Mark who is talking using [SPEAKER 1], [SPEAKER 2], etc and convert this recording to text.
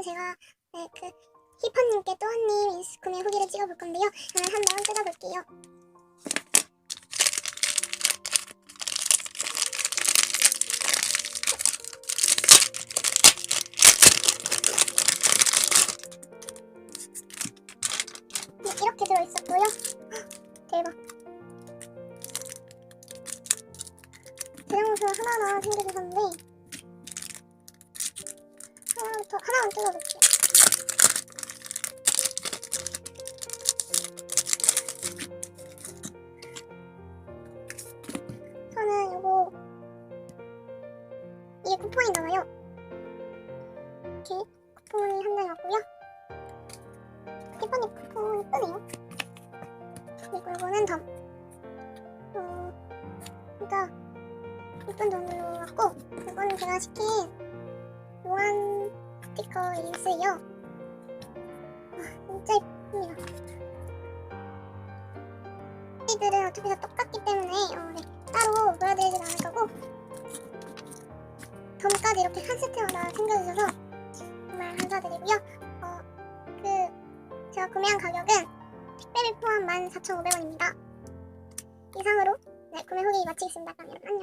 [SPEAKER 1] 이번에는 제가 네, 그 히퍼님께 또 한입 인스 구매 후기를 찍어볼 건데요. 저는 한번 뜯어볼게요. 네, 이렇게 들어있었고요. 헉, 대박. 대형수 하나하나 챙겨주셨는데 하나부터 하나만 뜯어볼게요. 저는 요거 이게 쿠폰이 나와요. 이렇게 쿠폰이 한 장이 왔고요. 티파니 쿠폰 예쁘네요. 그리고 이거는 덤. 어, 진짜 예쁜 덤으로 왔고 이거는 제가 시킨 용한 스티커 린스예요. 아, 진짜 예쁩니다. 이들은 어차피 다 똑같기 때문에 어, 네, 따로 보여드리진 않을 거고 덤까지 이렇게 한 세트마다 챙겨주셔서 정말 감사드리고요. 어, 그 제가 구매한 가격은 택배비 포함 14,500원입니다. 이상으로 네, 구매 후기 마치겠습니다. 그러면 안녕.